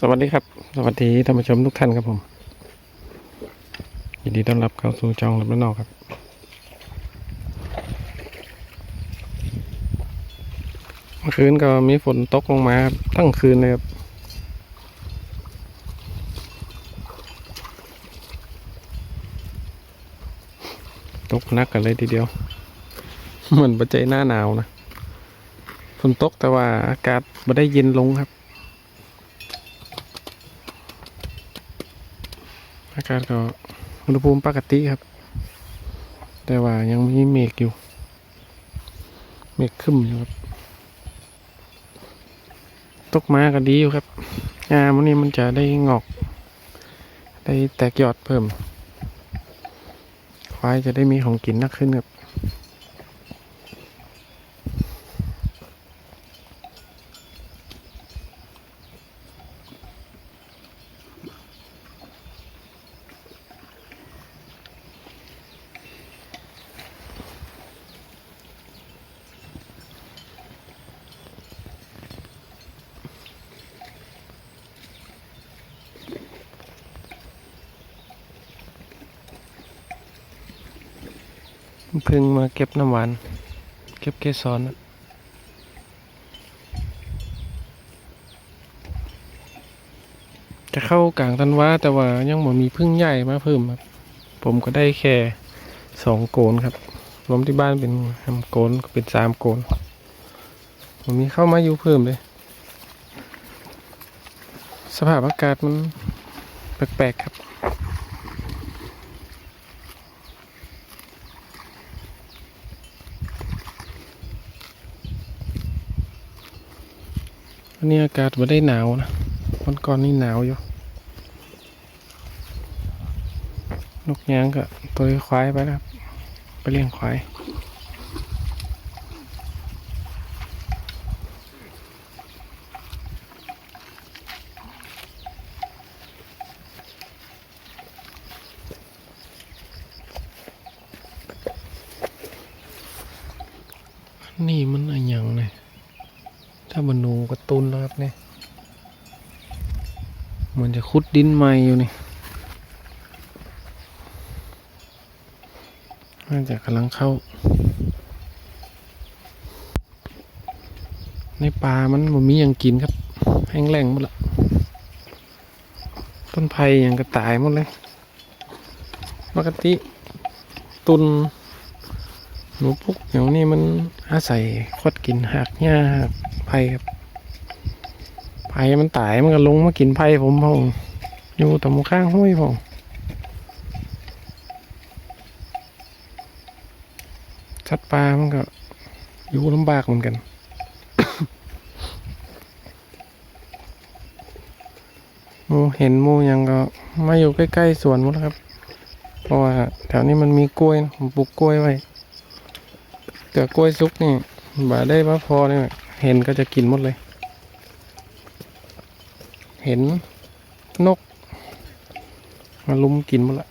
สวัสดีครับ สวัสดีท่านผู้ชมทุกท่านครับผม ยินดีต้อนรับเข้าสู่จองรับและนอกครับ เมื่อคืนก็มีฝนตกลงมาครับทั้งคืนเลยครับ ตกหนักกันเลยทีเดียว เหมือนปัจจัยหน้าหนาวนะ ฝนตกแต่ว่าอากาศไม่ได้เย็นลงครับ อากาศก็อุณหภูมิปกติครับ แต่ว่ายังมีเมฆอยู่ เมฆขึ้นอยู่ครับ ตกมาก็ดีอยู่ครับงาวันนี้มันจะได้งอก ได้แตกยอดเพิ่ม ควายจะได้มีของกินนักขึ้นครับ พิ่งมาเก็บน้ำหวาน เก็บเกสรนะจะเข้ากลางตันวาแต่ว่ายังบ่มีพึ่งใหญ่มาเพิ่มครับ ผมก็ได้แค่สองโกนครับ รวมที่บ้านเป็นทำโกนก็เป็นสามโกน ผมมีเข้ามาอยู่เพิ่มเลย สภาพอากาศมันแปลกๆครับ วันนี้อากาศไม่ได้หนาวนะวันก่อนนี่หนาวอยู่ นกยางก็ตัวควายไปแล้วไปเลี้ยงควาย นี่มันอะไรอย่างเนี่ยูกระตุนแล้วครับเนี่ยเหมันจะขุดดินใหม่อยู่นี่น่าจะกำลังเข้า ในป่ามันมันมีอย่างกินครับ แห้งแล้งหมดละต้นไผ่อย่างกระต่ายหมดเลยปกติตุนหนูพุกเดี๋ยวนี้มันอาศัยคดกินหักหญ้าหักไผ่ครับ ไผ่มันตายมันก็ลงมากินไผ่ผมพองอยู่ตรงข้างห้วยพองสัตว์ป่ามันก็อยู่ลำบากเหมือนกัน มูเห็นมูยังก็มาอยู่ใกล้ๆสวนหมดแล้วครับ เพราะว่าแถวนี้มันมีกล้วยนะผมปลูกกล้วยไว้แต่กล้วยซุกนี่บ่าได้มาพอเนี่ยเห็นก็จะกินหมดเลย เห็นนก มาลุมกินหมดละ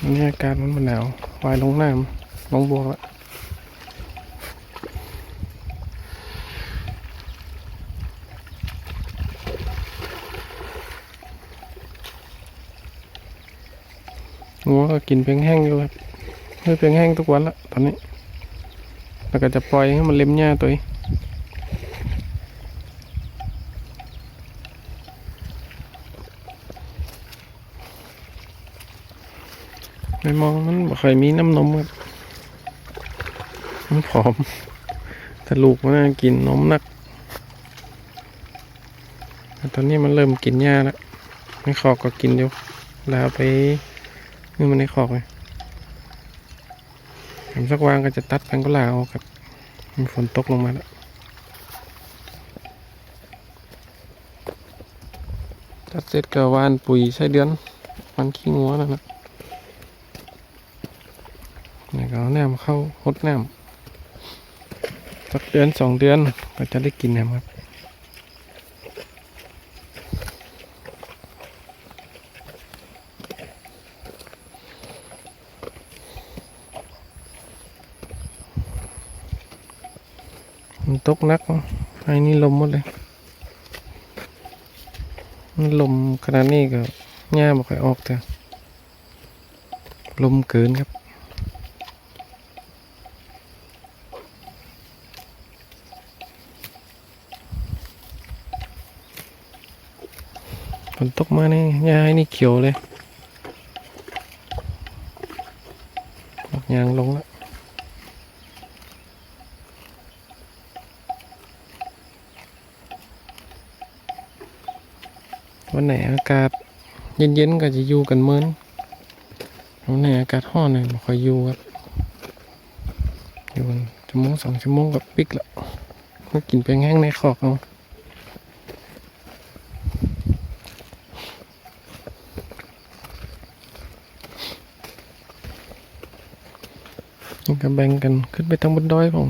อันนี่อากาศมันหนาววายลงน้ำลงบวกละงัวก็กินเพียงแห้งอยู่ครับ ให้เพียงแห้งทุกวันละตอนนี้ แล้วก็จะปล่อยให้มันเล็มหญ้าตัวเองไม่มองมันบ่เคยมีน้ำนมครับมันผอมแต่ลูกมันกินนมนักตอนนี้มันเริ่มกินหญ้าแล้วไม่ขอกก็กินอยู่แล้วเอาไปนี่มันในขอกเลย ผมสักวางก็จะตัดแปงก็ลาออกครับมีฝนตกลงมาแล้วตัดเสร็จก็วานปุ๋ยใช้เดือนหวันขี้งัวนั่นนะนี่ก็เอาน้ำเข้าหดน้ำสักเดือนสองเดือนก็จะได้กินนะครับ มันตกนักไอ้นี่ลมหมดเลยมันลมขนาดนี้ก็หญ้าบ่ค่อยออกแต่ลมเกินครับฝนตกมาเนี่หญ้าไอ้นี่เขียวเลยออกยางลงแล้ว วันไหนอากาศเย็นๆก็จะอยู่กันเหมือนวันไหนอากาศร้อนเนี่ยค่อยอยู่ครับ อยู่กันชั่วโมงสองชั่วโมงก็ปิกแล้วก็กินไปแห้งในคอกเอาก็แบ่งกันขึ้นไปทางบนดอยผม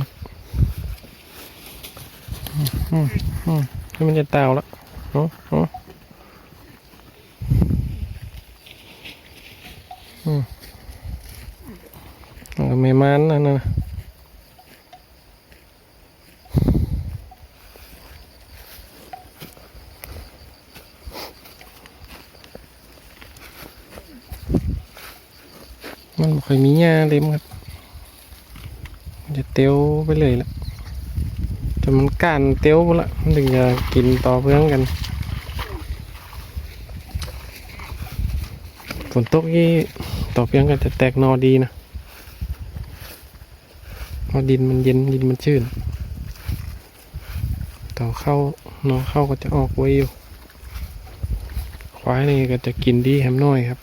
อืมอืมมันจะตาวแล้วเนาะาะมันก็ไม่มันนั่นนะมันไม่ค่อยมีหญ้าเล็มครับจะเตียวไปเลยละจนมันก้านเตียวหมดละมันถึงจะกินต่อเพื่อนกันฝนตกนี่ต่อเพียงก็จะแตกหนอดีนะ ราะดินมันเย็นดินมันชื้นต่อเข้าน้องเข้าก็จะออกไว้อยู่ ควายนี่ก็จะกินดีแฮมน้อยครับ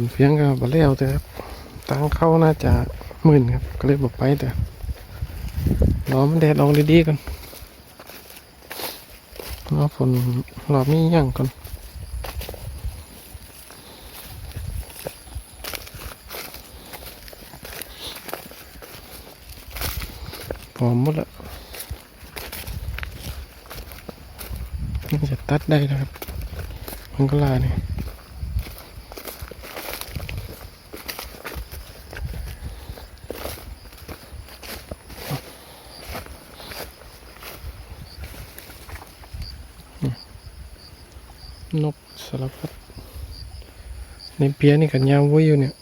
นเพียงก็บ่เลี้ยวแต่ครับตังเข้าน่าจะหมื่นครับ ก็เลยบอกไปแต่รอมันแดดออกดีๆก่อนรอฝนรอมีอย่างก่อนพร้อมหมดแล้วนี่จะตัดได้แล้วครับ มันก็ลาเนี่ย นกสารพัดในเปียนี่กันยาวไว้อยู่เนี่ย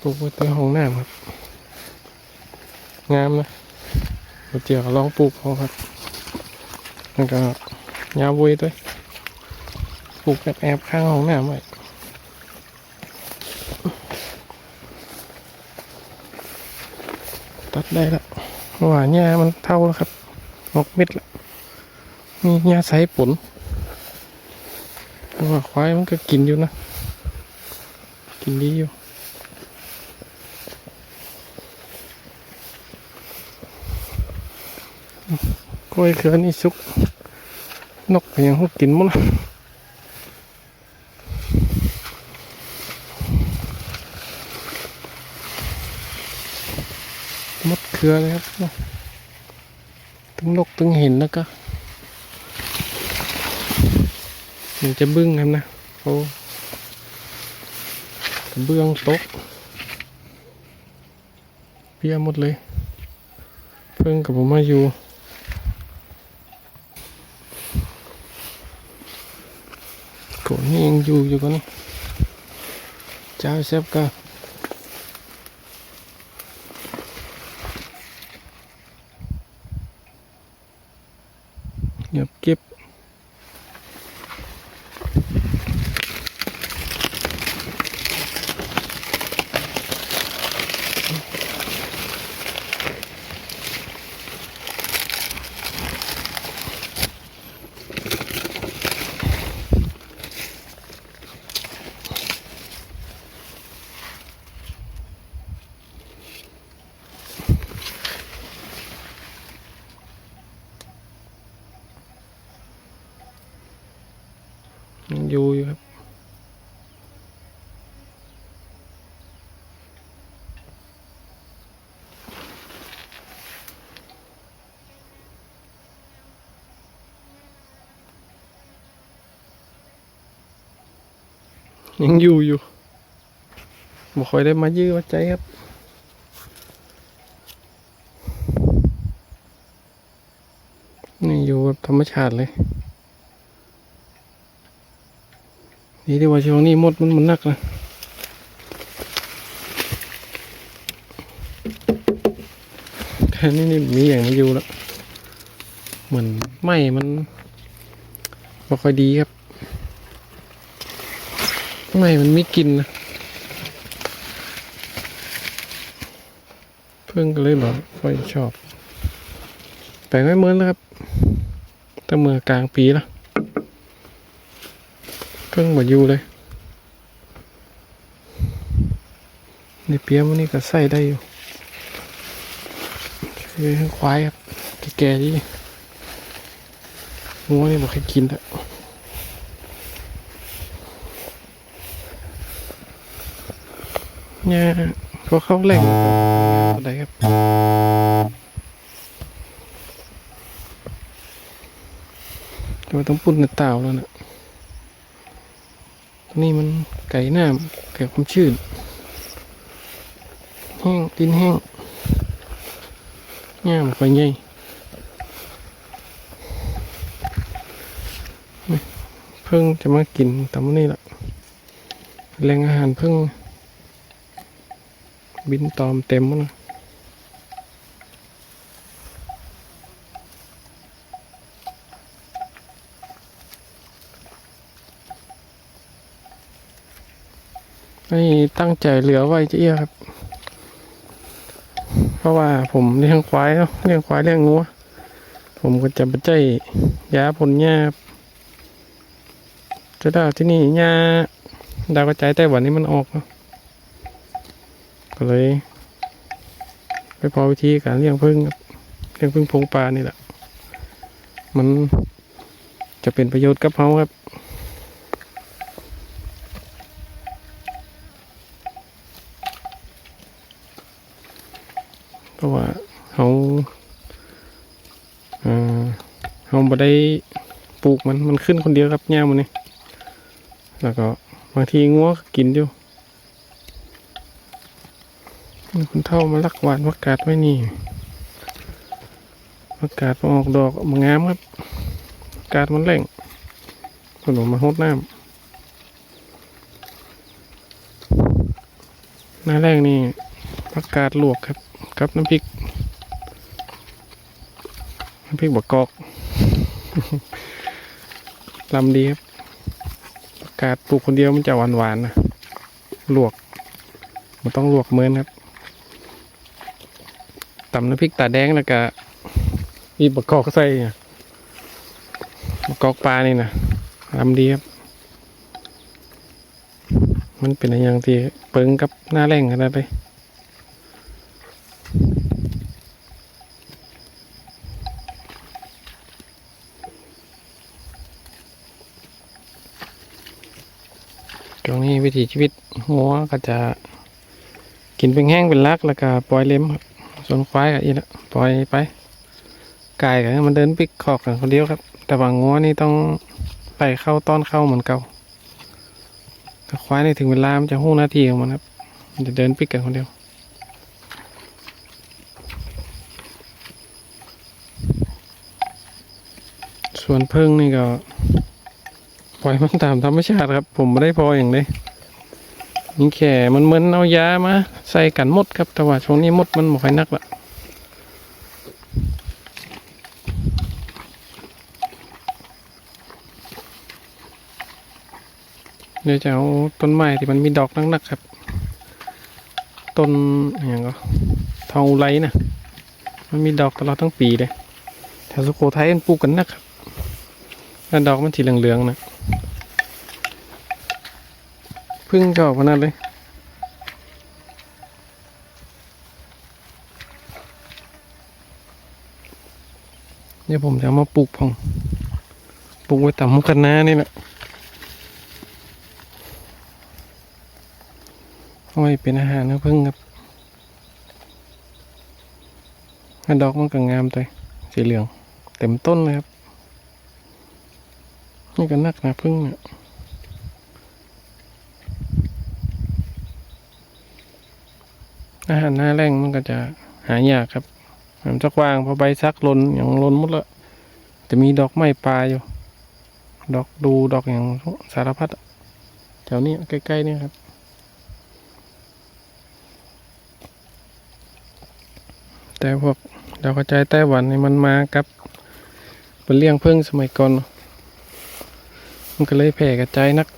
ปลูกไว้ใต้ห้องน้ำครับ งามนะเดี๋ยวเจียวลองปลูกเขาครับแล้วก็ยาวไว้ด้วยปลูกแอบข้างห้องน้ำไว้ตัดได้ละ ว่าหญ้ามันเท่าแล้วครับออกเม็ดล้วมีหญ้าใสผลเพราะว่าควายมันก็กินอยู่นะ กินดีอยู่กล้วยเครือนี่สุก นกก็ยังเขากินหมดแครือเลยครับตึงนกตึงเห็นแล้วก็มันจะบึ้งครับนะโอ้เบื้องโต๊ะเปียหมดเลย เพิ่งกับผมมาอยู่โกนี่ยังอยู่อยู่กันนี่เจ้าเซฟก็ เงียบเก็บ ยังอยู่อยู่ครับ ยังอยู่อยู่บ่ค่อยได้มายื้อวัดใจครับนี่อยู่แบบธรรมชาติเลย นี่ที่ว่าช่วงนี้มดมันมันนักนะแค่นี้นี่มีอย่างมาอยู่แล้วเหมือนไหมมันบ่ค่อยดีครับไหมมันไม่กินนะเพิ่งก็เลยบอกค่อยชอบแปลงไม่เหมือนแล้วครับตั้งเมื่อกลางปีแล้ว เพิ่งมาอยู่เลยในเปียมันนี่ก็ใส่ได้อยู่ใช้ทั้งควายครับแก่ๆที่งัวนี่บอกให้กินแล้วเนี่ยพอเข้าแหล่งอะไรครับแต่ว่าต้องปุ่นในเต่าแล้วนะ นี้มันไก่หน้าไก่ความชื้นแห้งดินแห้งง่ามไฟใหญ่นี่เพิ่งจะมากินตานี้แหละแรงอาหารเพิ่งบินตอมเต็มหมดเล ไม่ตั้งใจเหลือไว้จะเอี้ยครับ เพราะว่าผมเลี้ยงควายเนาะเลี้ยงควายเลี้ยงงัวผมก็จะไปใจยาผลหญ้าครับจะได้ที่นี่หญ้าดาวกระจายไต้หวันนี่มันออกเนาะก็เลย ไปพอวิธีการเลี้ยงพึ่งเลี้ยงพึ่งพงปลานี่แหละมันจะเป็นประโยชน์กับเขาครับ ราะว่าเขาเออเขาบ่ได้ปลูกมันมันขึ้นคนเดียวครับหญ้ามันนี่แล้วก็บางทีงัวกกินอยู่มีคนเท่ามาลักหวานวักกาดไว้นี่วักกาดมาออกดอกมางามครับวักกาดมันแหล่งคนมมาหดน้ำหน้าแรกนี่วักกาดลวกครับ กับน้ำพริก น้ำพริกบะกอกลำดีครับอากาศปลูกคนเดียวมันจะหวานหวานๆนะลวก มันต้องลวกเหมือนครับตำน้ำพริกตาแดงแล้วก็มีบะกอกใส่บะกอกปลานี่นะลำดีครับมันเป็นอะไรอย่างที่เปิงกับหน้าแรงขนาดเลย ตรงนี้วิถีชีวิตหัวก็จะกินเป็นแห้งเป็นลักแล้วก็ปล่อยเล็มครับส่วนควายก็อีกละปล่อยไปไก่ก็มันเดินปิกขอกกันคนเดียวครับ แต่ว่างัวนี่ต้องไล่เข้าต้อนเข้าเหมือนเก่าควายนี่ถึงเวลามันจะหู้หน้าที่ของมันครับ มันจะเดินปิกกันคนเดียว ส่วนเพิ่งนี่ก็ ปล่อยมันตามธรรมชาติครับ ผมไม่ได้พออย่างเลยนี่แค่มันเหมือนเอายามาใส่กันมดครับ แต่ว่าช่วงนี้มดมันไม่ค่อยนักละเดี๋ยวจะเอาต้นไม้ที่มันมีดอกนักๆครับ ต้นอย่างก็ทองอุไรนะมันมีดอกตลอดทั้งปีเลยแถวสุโขทัยมันปลูกกันนักครับ นั่นดอกมันสีเหลืองๆนะพึ่งก็ออกมนั่นเลยเดี๋ยวผมจะมาปลูกพองปลูกไว้ต่ำมุกกันนะนี่แหละเอาไว้เป็นอาหารนะพึ่งครับดอกมันก็งามเลยสีเหลือง เต็มต้นเลยครับ นี่ก็นักนะพึ่งเนี่ยอาหารหน้าแรงมันก็จะหายากครับมันจะกว้างพอใบซักลนอย่างลนหมดละจะมีดอกไม้ปลาอยู่ ดอกดูดอกอย่างสารพัดแถวนี้ใกล้ๆนี่ครับแต่พวกดาวกระจายไต้หวันนี่มันมากับเป็นเลี้ยงพึ่งสมัยก่อน มันก็เลยแผ่กระจายนัก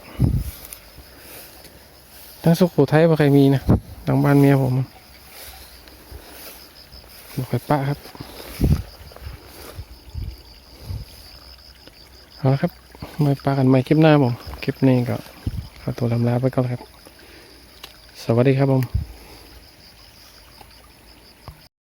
ทั้งสุขโขทัยบ่ใครมีนะทางบ้านเมียผมบ่ค่อยปะครับเอาละครับมาปากันใหม่คลิปหน้าผม คลิปนี้ก็ขอตัวลำลาไปก่อนครับ สวัสดีครับผม